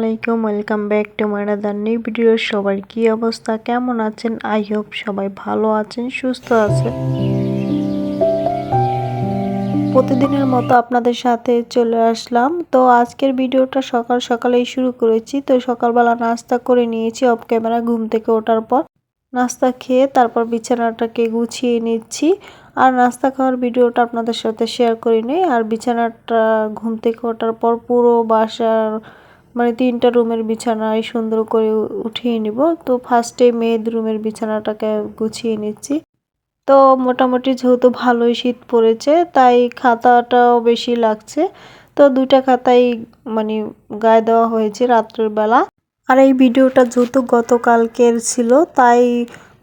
আলাইকুম welcome back to my other new video সবার কি অবস্থা? কেমন আছেন? আই হোপ সবাই ভালো আছেন, সুস্থ আছেন। প্রতিদিনের মতো আপনাদের সাথে চলে আসলাম। তো আজকের ভিডিওটা সকাল সকালেই শুরু করেছি। তো সকালবেলা নাস্তা করে নিয়েছি অফ ক্যামেরা ঘুম থেকে ওঠার পর। নাস্তা খেয়ে তারপর বিছানাটাকে গুছিয়ে নিচ্ছি। আর নাস্তা খাওয়ার ভিডিওটা আপনাদের সাথে শেয়ার করি নি আর বিছানাটা ঘুম থেকে ওঠার পর পুরো বাসার মানে তিনটা রুমের বিছানায় সুন্দর করে উঠিয়ে নিব। তো ফার্স্টে মেয়েদ রুমের বিছানাটাকে গুছিয়ে নিচ্ছি। তো মোটামুটি যেহেতু ভালোই শীত পড়েছে, তাই খাতাটাও বেশি লাগছে। তো দুইটা খাতাই মানে গায়ে দেওয়া হয়েছে রাত্রের বেলা। আর এই ভিডিওটা যেহেতু গতকালকের ছিল, তাই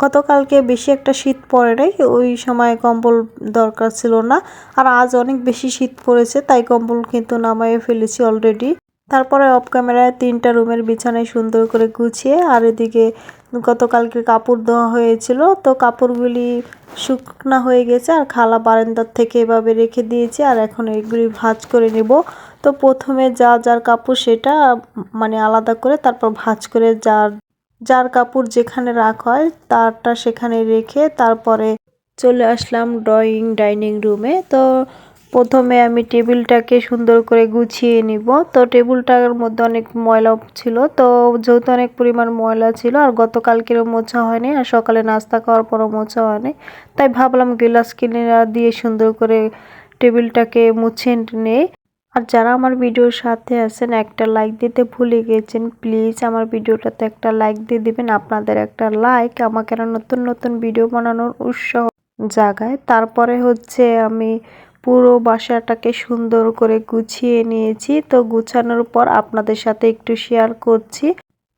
গতকালকে বেশি একটা শীত পড়ে নাই, ওই সময় কম্বল দরকার ছিল না। আর আজ অনেক বেশি শীত পড়েছে, তাই কম্বল কিন্তু নামাইয়ে ফেলেছি অলরেডি তারপরে অফ ক্যামেরায় তিনটা রুমের বিছানায় সুন্দর করে গুছিয়ে আর এদিকে গতকালকে কাপড় দেওয়া হয়েছিল, তো কাপড়গুলি শুকনা হয়ে গেছে আর খালা বারান্দার থেকে এভাবে রেখে দিয়েছি আর এখন এগুলি ভাজ করে নেব। তো প্রথমে যা যার কাপড় সেটা মানে আলাদা করে তারপর ভাজ করে যার যার কাপড় যেখানে রাখ হয় তারটা সেখানে রেখে তারপরে চলে আসলাম ড্রয়িং ডাইনিং রুমে তো প্রথমে আমি টেবিলটাকে সুন্দর করে গুছিয়ে নিব। তো টেবিলটার মধ্যে অনেক ময়লা ছিল। তো যেহেতু অনেক পরিমাণ ময়লা ছিল, আর গতকালকেরও মোছা হয়নি, আর সকালে নাস্তা খাওয়ার পরও মোছা হয়নি, তাই ভাবলাম গ্লাস কিনে দিয়ে সুন্দর করে টেবিলটাকে মুছে নেই। আর যারা আমার ভিডিওর সাথে আছেন, একটা লাইক দিতে ভুলে গেছেন, প্লিজ আমার ভিডিওটাতে একটা লাইক দিয়ে দিবেন। আপনাদের একটা লাইক, আমাকে নতুন নতুন ভিডিও বানানোর উৎসাহ জাগায়। তারপরে হচ্ছে আমি পুরো বাসাটাকে সুন্দর করে গুছিয়ে নিয়েছি। তো গুছানোর পর আপনাদের সাথে একটু শেয়ার করছি।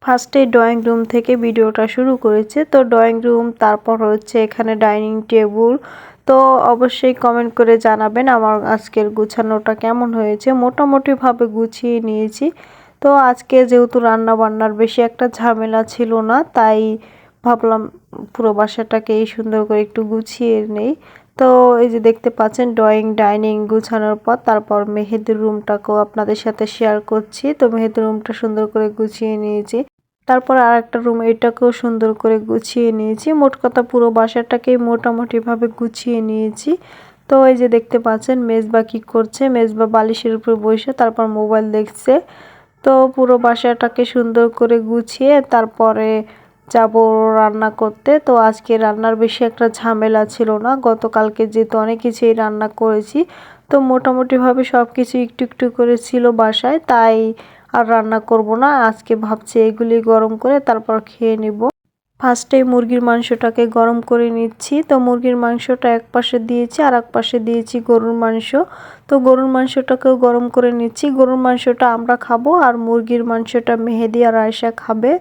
ফার্স্টে ড্রয়িং রুম থেকে ভিডিওটা শুরু করেছে। তো ড্রয়িং রুম তারপর হচ্ছে এখানে ডাইনিং টেবিল তো অবশ্যই কমেন্ট করে জানাবেন আমার আজকের গুছানোটা কেমন হয়েছে। মোটামুটিভাবে গুছিয়ে নিয়েছি। তো আজকে যেহেতু রান্না বান্নার বেশি একটা ঝামেলা ছিল না, তাই ভাবলাম পুরো বাসাটাকে এই সুন্দর করে একটু গুছিয়ে নেই। তো এই যে দেখতে পাচ্ছেন ড্রয়িং ডাইনিং গুছানোর পর তারপর মেহেদির রুমটাকেও আপনাদের সাথে শেয়ার করছি। তো মেহেদির রুমটা সুন্দর করে গুছিয়ে নিয়েছি। তারপর আর একটা রুম এটাকেও সুন্দর করে গুছিয়ে নিয়েছি। মোট কথা পুরো বাসাটাকেই মোটামুটিভাবে গুছিয়ে নিয়েছি। তো এই যে দেখতে পাচ্ছেন, মেজবা কি করছে? মেজবা বালিশের উপর বসে তারপর মোবাইল দেখছে। তো পুরো বাসাটাকে সুন্দর করে গুছিয়ে তারপরে যাব রান্না করতে। তো আজকে রান্নার বেশি একটা ঝামেলা ছিল না। গতকালকে যেহেতু অনেক কিছুই রান্না করেছি, তো মোটামুটিভাবে সব কিছু একটু একটু করে ছিল বাসায়। তাই আর রান্না করব না। আজকে ভাবছি এগুলি গরম করে তারপর খেয়ে নিব। ফার্স্টে মুরগির মাংসটাকে গরম করে নিচ্ছি। তো মুরগির মাংসটা এক পাশে দিয়েছি আর এক পাশে দিয়েছি গরুর মাংস। তো গরুর মাংসটাকেও গরম করে নিচ্ছি। গরুর মাংসটা আমরা খাব আর মুরগির মাংসটা মেহেদি আর আয়সা খাবে।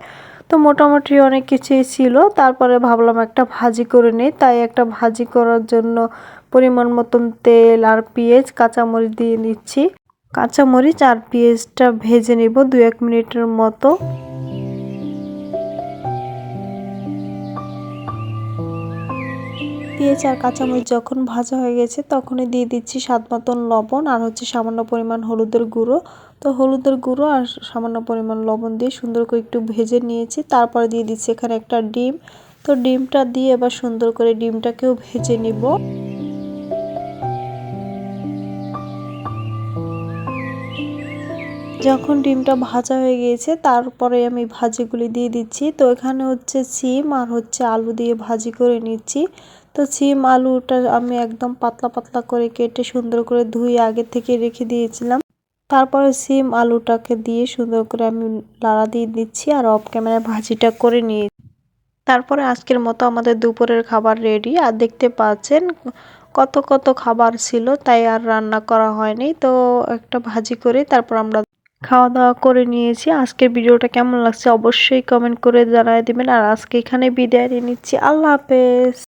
তো মোটামুটি অনেক কিছুই ছিল। তারপরে ভাবলাম একটা ভাজি করে নিই। তাই একটা ভাজি করার জন্য পরিমাণ মতন তেল আর পেঁয়াজ, কাঁচামরিচ দিয়ে নিচ্ছি। কাঁচামরিচ আর পেঁয়াজটা ভেজে নেব দু এক মিনিটের মতো। পেঁয়াজ আর কাঁচামরিচ যখন ভাজা হয়ে গেছে তখনই দিয়ে দিচ্ছি স্বাদ মতন লবণ আর হচ্ছে সামান্য পরিমাণ হলুদের গুঁড়ো। তো হলুদের গুঁড়ো আর সামান্য পরিমাণ লবণ দিয়ে সুন্দর করে একটু ভেজে নিয়েছি। তারপরে দিয়ে দিচ্ছি এখানে একটা ডিম। তো ডিমটা দিয়ে এবার সুন্দর করে ডিমটাকেও ভেজে নিব। যখন ডিমটা ভাজা হয়ে গিয়েছে তারপরে আমি ভাজিগুলি দিয়ে দিচ্ছি। তো এখানে হচ্ছে সিম আর হচ্ছে আলু দিয়ে ভাজি করে নিচ্ছি। তো সিম আলুটা আমি একদম পাতলা পাতলা করে কেটে সুন্দর করে ধুয়ে আগে থেকে রেখে দিয়েছিলাম। তারপরে সিম আলুটাকে দিয়ে সুন্দর করে আমি লাড়া দিয়ে দিচ্ছি আর অফ ক্যামেরায় ভাজিটা করে নিয়ে তারপরে আজকের মতো আমাদের দুপুরের খাবার রেডি। আর দেখতে পাচ্ছেন কত কত খাবার ছিল, তাই আর রান্না করা হয়নি। তো একটা ভাজি করে তারপর আমরা খাওয়া দাওয়া করে নিয়েছি। আজকের ভিডিওটা কেমন লাগছে অবশ্যই কমেন্ট করে জানাই দিবেন। আর আজকে এখানে বিদায় নিয়ে নিচ্ছি। আল্লাহ হাফেজ।